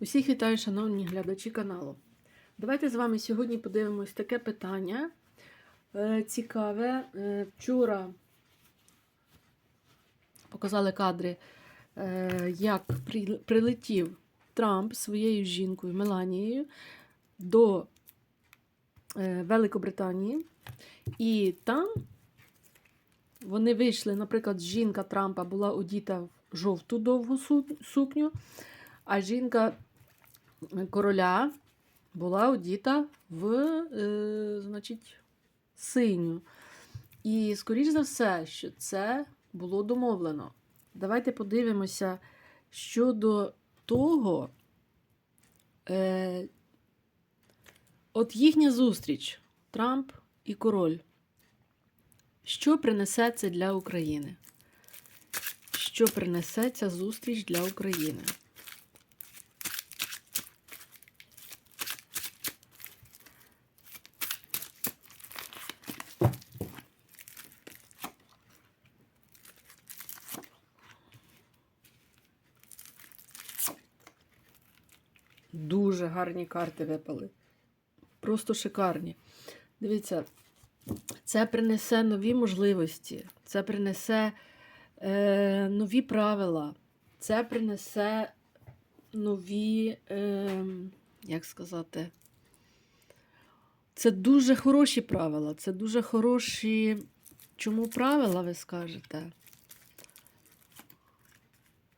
Усіх вітаю, шановні глядачі каналу. Давайте з вами сьогодні подивимось таке питання. Е, Цікаве. Е, Вчора показали кадри, е, як прилетів Трамп своєю жінкою Меланією до Великобританії. І там вони вийшли, наприклад, жінка Трампа була одіта в жовту довгу сукню, а жінка короля була одіта в е, значить, синю. І, скоріш за все, що це було домовлено. Давайте подивимося щодо того. Е, от їхня зустріч Трамп і король. Що принесе це для України? Що принесе ця зустріч для України? Дуже гарні карти випали. Просто шикарні. Дивіться, це принесе нові можливості, це принесе е, нові правила, це принесе нові, е, як сказати, це дуже хороші правила, це дуже хороші. Чому правила, ви скажете?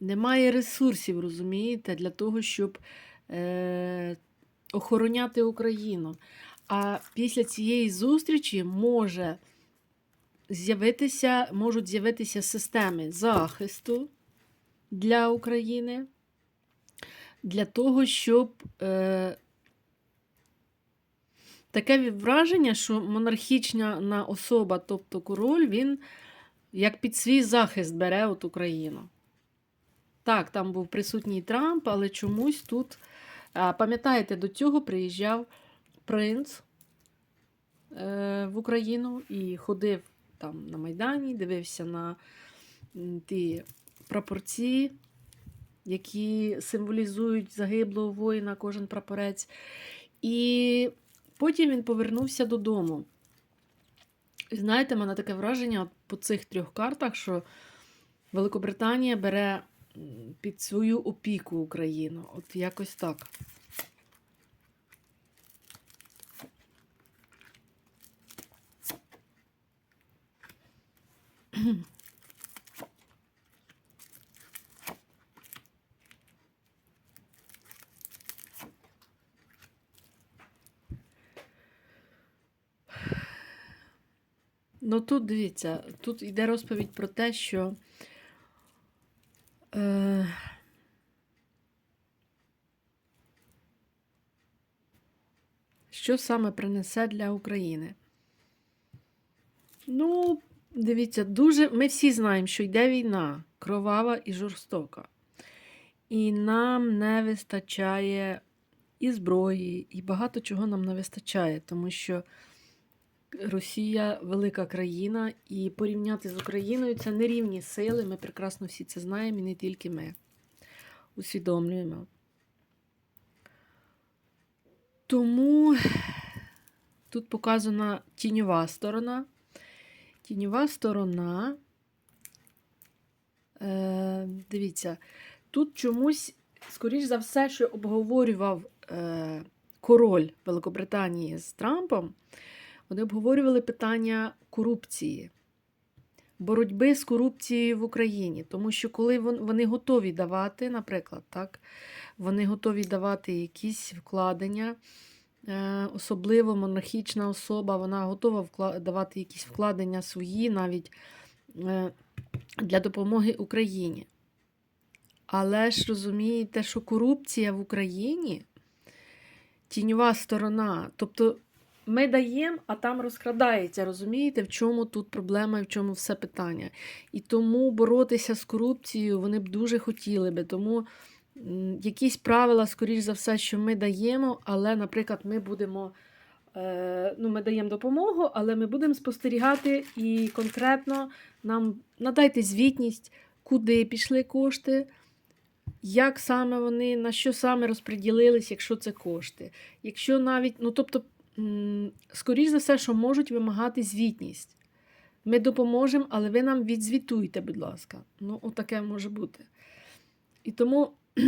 Немає ресурсів, розумієте, для того, щоб е, охороняти Україну. А після цієї зустрічі може з'явитися, можуть з'явитися системи захисту для України, для того, щоб е, таке враження, що монархічна особа, тобто король, він як під свій захист бере от Україну. Так, там був присутній Трамп, але чомусь тут, пам'ятаєте, до цього приїжджав принц е, в Україну і ходив там на Майдані, дивився на ті прапорці, які символізують загиблого воїна, кожен прапорець. І потім він повернувся додому. І знаєте, мене таке враження по цих трьох картах, що Великобританія бере під свою опіку Україну. От якось так. Ну тут дивіться, тут йде розповідь про те, що е, що саме принесе для України. Ну, дивіться, дуже. Ми всі знаємо, що йде війна кровава і жорстока. І нам не вистачає і зброї, і багато чого нам не вистачає, тому що Росія велика країна, і порівняти з Україною це не рівні сили. Ми прекрасно всі це знаємо, і не тільки ми усвідомлюємо. Тому тут показана тіньова сторона. Тіньова сторона. Е, дивіться, тут чомусь, скоріш за все, що обговорював е, король Великобританії з Трампом, вони обговорювали питання корупції, боротьби з корупцією в Україні. Тому що коли вони готові давати, наприклад, так, вони готові давати якісь вкладення, е, особливо монархічна особа, вона готова давати якісь вкладення свої навіть е, для допомоги Україні. Але ж розумієте, що корупція в Україні тіньова сторона. Тобто ми даємо, а там розкрадається. Розумієте, в чому тут проблема і в чому все питання. І тому боротися з корупцією вони б дуже хотіли би. Тому якісь правила, скоріш за все, що ми даємо, але, наприклад, ми будемо. е, Ну, ми даємо допомогу, але ми будемо спостерігати і конкретно нам надайте звітність, куди пішли кошти, як саме вони, на що саме розподілились, якщо це кошти. Якщо навіть, ну тобто, скоріш за все, що можуть вимагати звітність. Ми допоможемо, але ви нам відзвітуйте, будь ласка. Ну, отаке може бути. І тому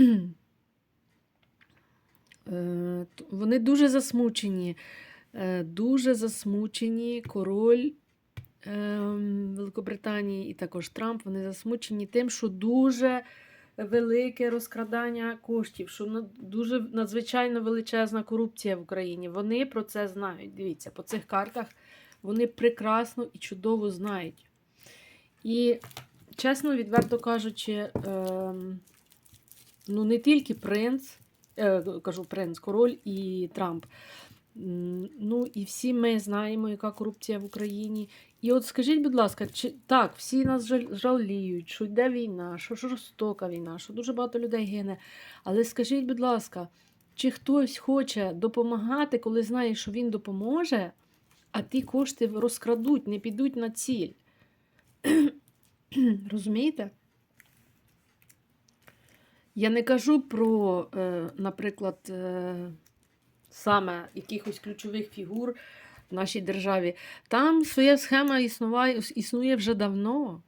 е, вони дуже засмучені, е, дуже засмучені король ем, Великобританії і також Трамп. Вони засмучені тим, що дуже велике розкрадання коштів, що дуже надзвичайно величезна корупція в Україні. Вони про це знають. Дивіться, по цих картах вони прекрасно і чудово знають. І, чесно, відверто кажучи, ем, ну не тільки принц, е, кажу принц, король і Трамп. Ну і всі ми знаємо, яка корупція в Україні. І от скажіть, будь ласка, чи так, всі нас жаліють, що йде війна, що жорстока війна, що дуже багато людей гине. Але скажіть, будь ласка, чи хтось хоче допомагати, коли знає, що він допоможе, а ті кошти розкрадуть, не підуть на ціль? Розумієте? Я не кажу про, е, наприклад, е, саме якихось ключових фігур нашій державі. Там своя схема існуває, існує вже давно.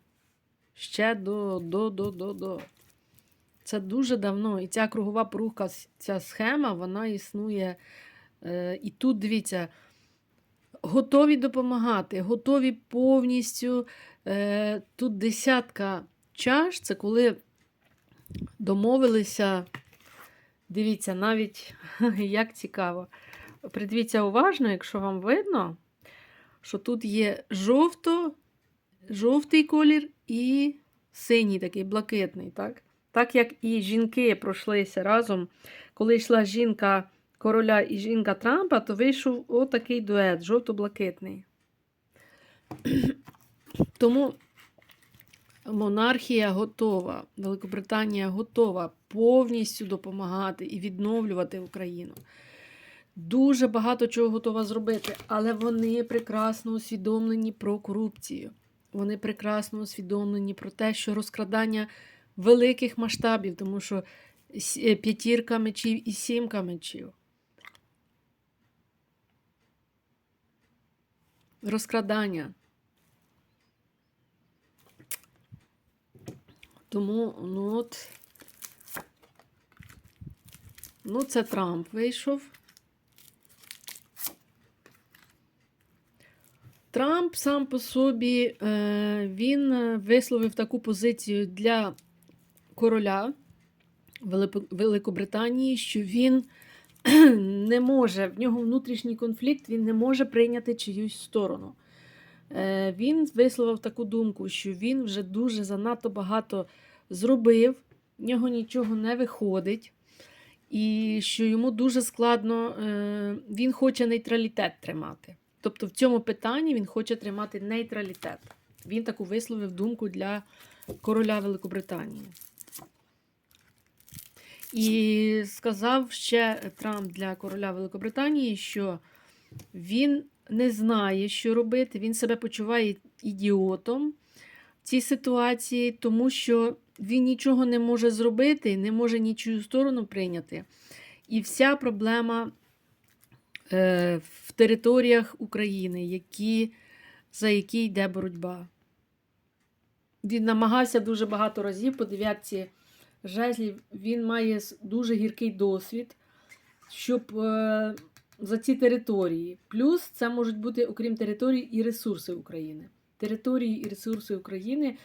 Ще до, до, до, до, до. Це дуже давно. І ця кругова порука, ця схема, вона існує. Е, і тут, дивіться, готові допомагати, готові повністю. Е, тут десятка чаш, це коли домовилися. Дивіться, навіть як цікаво. Придивіться уважно, якщо вам видно, що тут є жовто, жовтий колір і синій, такий блакитний. Так? так як і жінки пройшлися разом, коли йшла жінка короля і жінка Трампа, то вийшов отакий дует жовто-блакитний. Тому монархія готова, Великобританія готова повністю допомагати і відновлювати Україну. Дуже багато чого готова зробити, але вони прекрасно усвідомлені про корупцію. Вони прекрасно усвідомлені про те, що розкрадання великих масштабів, тому що е, п'ятірка мечів і сімка мечів. Розкрадання. Тому, ну от, ну, це Трамп вийшов. Трамп сам по собі е, він е, висловив таку позицію для короля Великобританії, що він не може, в нього внутрішній конфлікт, він не може прийняти чиюсь сторону. Е, Він висловив таку думку, що він вже дуже занадто багато зробив, в нього нічого не виходить, і що йому дуже складно, він хоче нейтралітет тримати. Тобто в цьому питанні він хоче тримати нейтралітет. Він таку висловив думку для короля Великобританії. І сказав ще Трамп для короля Великобританії, що він не знає, що робити, він себе почуває ідіотом в цій ситуації, тому що він нічого не може зробити, не може нічию сторону прийняти. І вся проблема в територіях України, які, за які йде боротьба. Він намагався дуже багато разів по дев'ятці жезлів. Він має дуже гіркий досвід, щоб е, за ці території. Плюс це можуть бути, окрім територій, і ресурси України. Території і ресурси України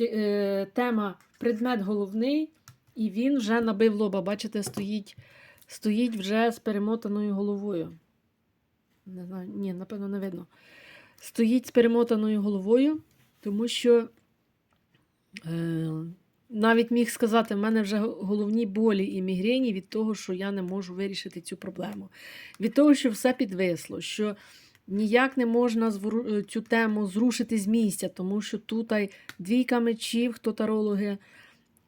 е, тема предмет головний, і він вже набив лоба. Бачите, стоїть, стоїть вже з перемотаною головою. Не знаю, ні, напевно, не видно. Стоїть з перемотаною головою, тому що е, навіть міг сказати, в мене вже головні болі і мігрені від того, що я не можу вирішити цю проблему. Від того, що все підвисло, що ніяк не можна е, цю тему зрушити з місця, тому що тут двійка мечів, хто тарологи,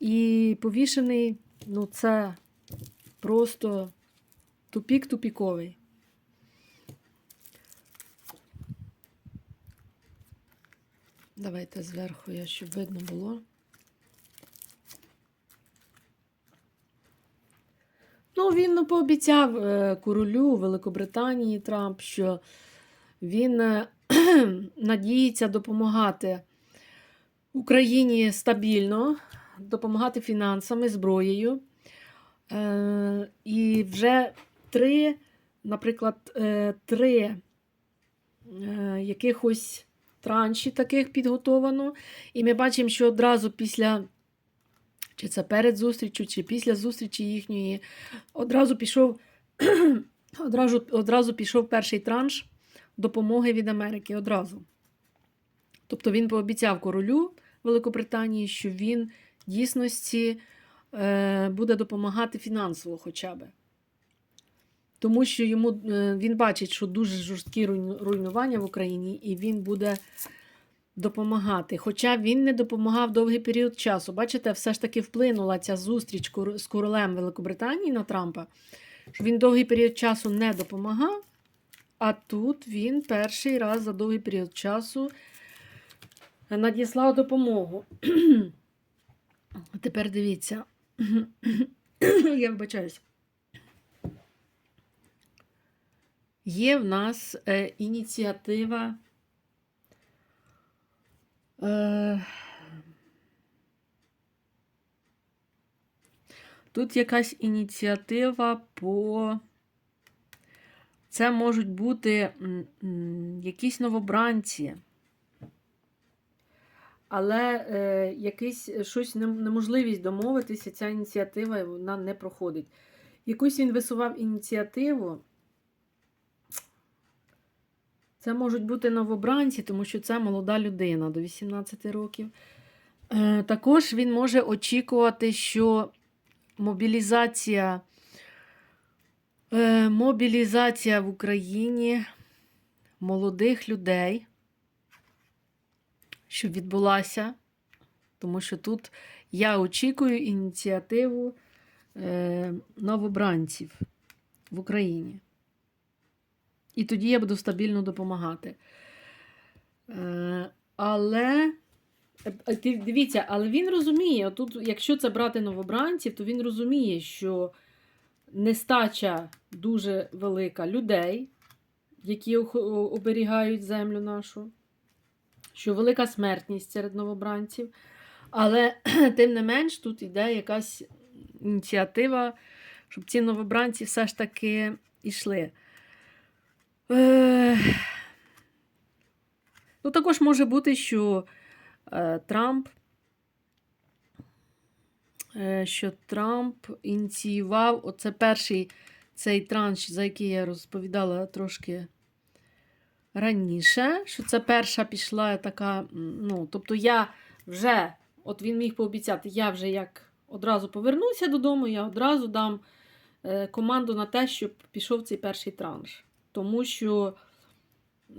і повішений, ну це просто тупік тупіковий. Давайте зверху, я щоб видно було. Ну, він ну, пообіцяв е, королю Великобританії Трамп, що він е, надіється допомагати Україні стабільно, допомагати фінансами, зброєю. Е, і вже три, наприклад, е, три е, якихось транші таких підготовано. І ми бачимо, що одразу після, чи це перед зустрічю, чи після зустрічі їхньої, одразу пішов, одразу, одразу пішов перший транш допомоги від Америки. Одразу. Тобто він пообіцяв королю Великобританії, що він дійсності буде допомагати фінансово хоча б. Тому що йому е, він бачить, що дуже жорсткі руйнування в Україні, і він буде допомагати. Хоча він не допомагав довгий період часу. Бачите, все ж таки вплинула ця зустріч з королем Великобританії на Трампа, що він довгий період часу не допомагав, а тут він перший раз за довгий період часу надіслав допомогу. Тепер дивіться. Я вибачаюсь. Є в нас е, ініціатива. Е, тут якась ініціатива по. Це можуть бути якісь новобранці. Але е, якийсь е, щось неможливість домовитися, ця ініціатива вона не проходить. Якусь він висував ініціативу. Це можуть бути новобранці, тому що це молода людина до 18 років. Е, також він може очікувати, що мобілізація, е, мобілізація в Україні молодих людей щоб відбулася, тому що тут я очікую ініціативу е, новобранців в Україні. І тоді я буду стабільно допомагати. Е, але е, дивіться, але він розуміє, тут, якщо це брати новобранців, то він розуміє, що нестача дуже велика людей, які оберігають землю нашу що велика смертність серед новобранців. Але тим не менш, тут йде якась ініціатива, щоб ці новобранці все ж таки йшли. Ну, також може бути, що е, Трамп. е, Що Трамп ініціював оце перший цей транш, за який я розповідала трошки раніше, що це перша пішла така. Ну, тобто я вже, от він міг пообіцяти, я вже як одразу повернуся додому, я одразу дам е, команду на те, щоб пішов цей перший транш. Тому що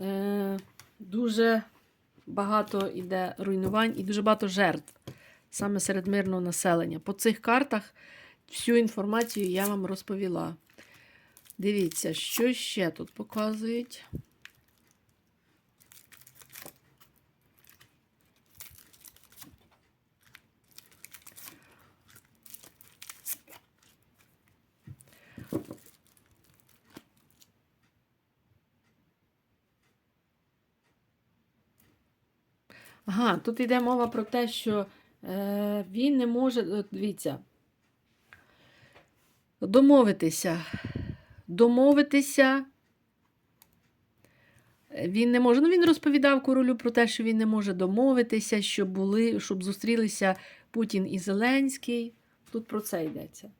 е, дуже багато йде руйнувань і дуже багато жертв саме серед мирного населення. По цих картах всю інформацію я вам розповіла. Дивіться, що ще тут показують. Ага, тут йде мова про те, що е, він не може, дивіться, домовитися. Домовитися. е, Він не може. Ну, він розповідав королю про те, що він не може домовитися, щоб були, щоб зустрілися Путін і Зеленський. Тут про це йдеться.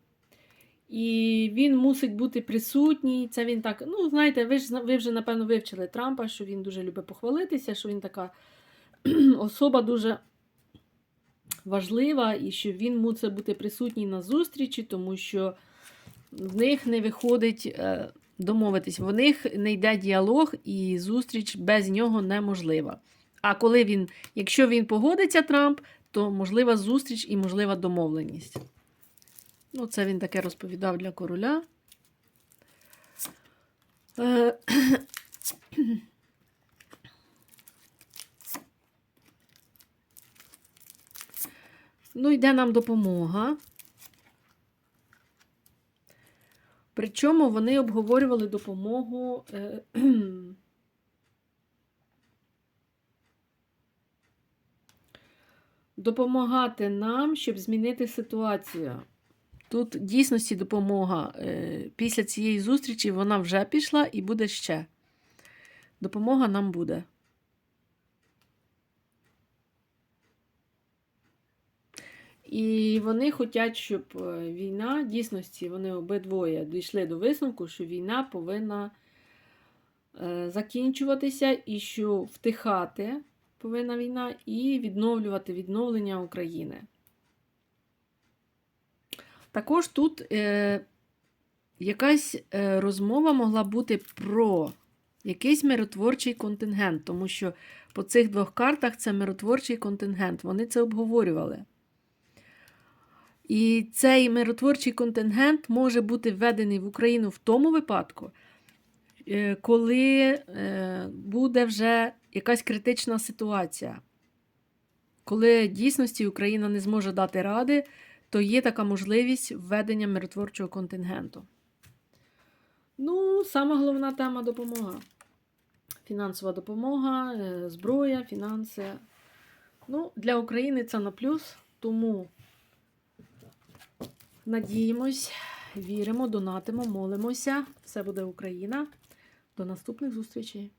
І він мусить бути присутній. Це він так. Ну, знаєте, ви ж ви вже, напевно, вивчили Трампа, що він дуже любить похвалитися, що він така особа дуже важлива, і що він мусить бути присутній на зустрічі, тому що в них не виходить е, домовитись. В них не йде діалог, і зустріч без нього неможлива. А коли він, якщо він погодиться, Трамп, то можлива зустріч і можлива домовленість. Ну, це він таке розповідав для короля. Ну, йде нам допомога. Причому вони обговорювали допомогу. е, Допомагати нам, щоб змінити ситуацію. Тут дійсності допомога е, після цієї зустрічі вона вже пішла і буде ще. Допомога нам буде. І вони хочуть, щоб е, війна, дійсності, вони обидвоє дійшли до висновку, що війна повинна е, закінчуватися і що втихати повинна війна і відновлювати відновлення України. Також тут е, якась е, розмова могла бути про якийсь миротворчий контингент, тому що по цих двох картах це миротворчий контингент. Вони це обговорювали. І цей миротворчий контингент може бути введений в Україну в тому випадку, е, коли е, буде вже якась критична ситуація. Коли дійсності Україна не зможе дати ради, то є така можливість введення миротворчого контингенту. Ну, сама головна тема допомога. Фінансова допомога, е, зброя, фінанси. Ну, для України це на плюс, тому надіємось, віримо, донатимо, молимося. Все буде Україна. До наступних зустрічей!